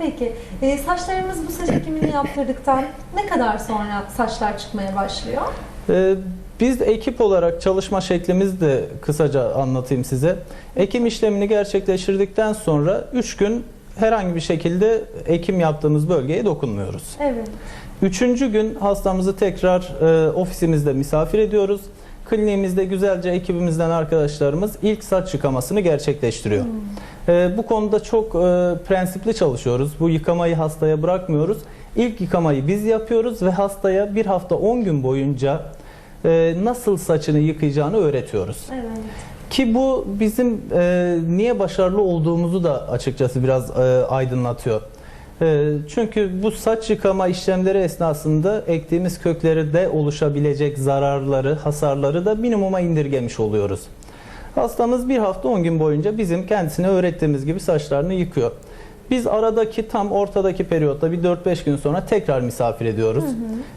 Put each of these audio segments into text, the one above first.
Peki. Ee, saçlarımız bu saç ekimini yaptırdıktan ne kadar sonra saçlar çıkmaya başlıyor? Ee, Biz ekip olarak çalışma şeklimizi de kısaca anlatayım size. Ekim işlemini gerçekleştirdikten sonra 3 gün herhangi bir şekilde ekim yaptığımız bölgeye dokunmuyoruz. Evet. Üçüncü gün hastamızı tekrar e, ofisimizde misafir ediyoruz. Kliniğimizde güzelce ekibimizden arkadaşlarımız ilk saç yıkamasını gerçekleştiriyor. E, bu konuda çok e, prensipli çalışıyoruz. Bu yıkamayı hastaya bırakmıyoruz. İlk yıkamayı biz yapıyoruz ve hastaya bir hafta 10 gün boyunca e, nasıl saçını yıkayacağını öğretiyoruz. Evet. Ki bu bizim e, niye başarılı olduğumuzu da açıkçası biraz e, aydınlatıyor. E, çünkü bu saç yıkama işlemleri esnasında ektiğimiz köklerde oluşabilecek zararları, hasarları da minimuma indirgemiş oluyoruz. Hastamız bir hafta 10 gün boyunca bizim kendisine öğrettiğimiz gibi saçlarını yıkıyor. Biz aradaki tam ortadaki periyotta bir 4-5 gün sonra tekrar misafir ediyoruz.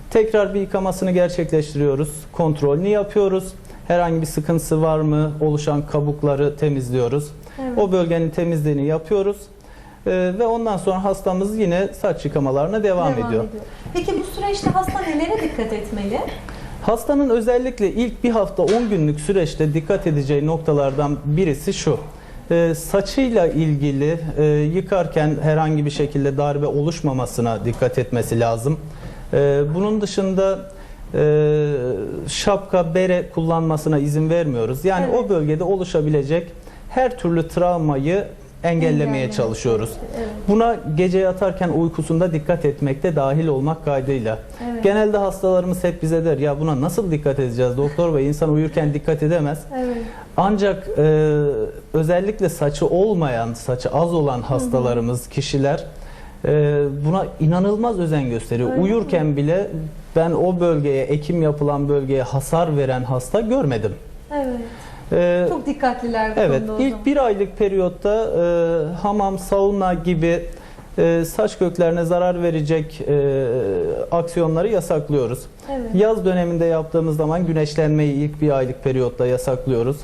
Tekrar bir yıkamasını gerçekleştiriyoruz. Kontrolünü yapıyoruz. Herhangi bir sıkıntısı var mı? Oluşan kabukları temizliyoruz. Evet. O bölgenin temizliğini yapıyoruz. Ee, ve ondan sonra hastamız yine saç yıkamalarına devam, ediyor. Peki bu süreçte hasta nelere dikkat etmeli? Hastanın özellikle ilk bir hafta 10 günlük süreçte dikkat edeceği noktalardan birisi şu. Ee, saçıyla ilgili e, yıkarken herhangi bir şekilde darbe oluşmamasına dikkat etmesi lazım. Ee, bunun dışında e, şapka, bere kullanmasına izin vermiyoruz. Yani Evet. o bölgede oluşabilecek her türlü travmayı engellemeye çalışıyoruz. Evet. Buna gece yatarken uykusunda dikkat etmekte dahil olmak kaydıyla. Evet. Genelde hastalarımız hep bize der ya buna nasıl dikkat edeceğiz doktor bey insan uyurken dikkat edemez. Evet. Ancak e, özellikle saçı olmayan, saçı az olan hastalarımız, kişiler e, buna inanılmaz özen gösteriyor. Öyle mi? Uyurken bile ben o bölgeye, ekim yapılan bölgeye hasar veren hasta görmedim. Evet. E, Çok dikkatliler bu Evet, konuda o ilk zaman. bir aylık periyotta e, hamam, sauna gibi e, saç köklerine zarar verecek e, aksiyonları yasaklıyoruz. Evet. Yaz döneminde yaptığımız zaman güneşlenmeyi ilk bir aylık periyotta yasaklıyoruz.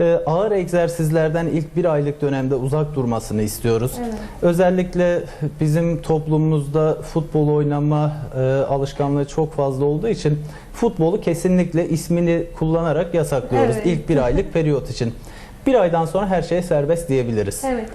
E, ağır egzersizlerden ilk bir aylık dönemde uzak durmasını istiyoruz. Evet. Özellikle bizim toplumumuzda futbol oynama e, alışkanlığı çok fazla olduğu için futbolu kesinlikle ismini kullanarak yasaklıyoruz Evet. ilk bir aylık periyot için. Bir aydan sonra her şey serbest diyebiliriz. Evet.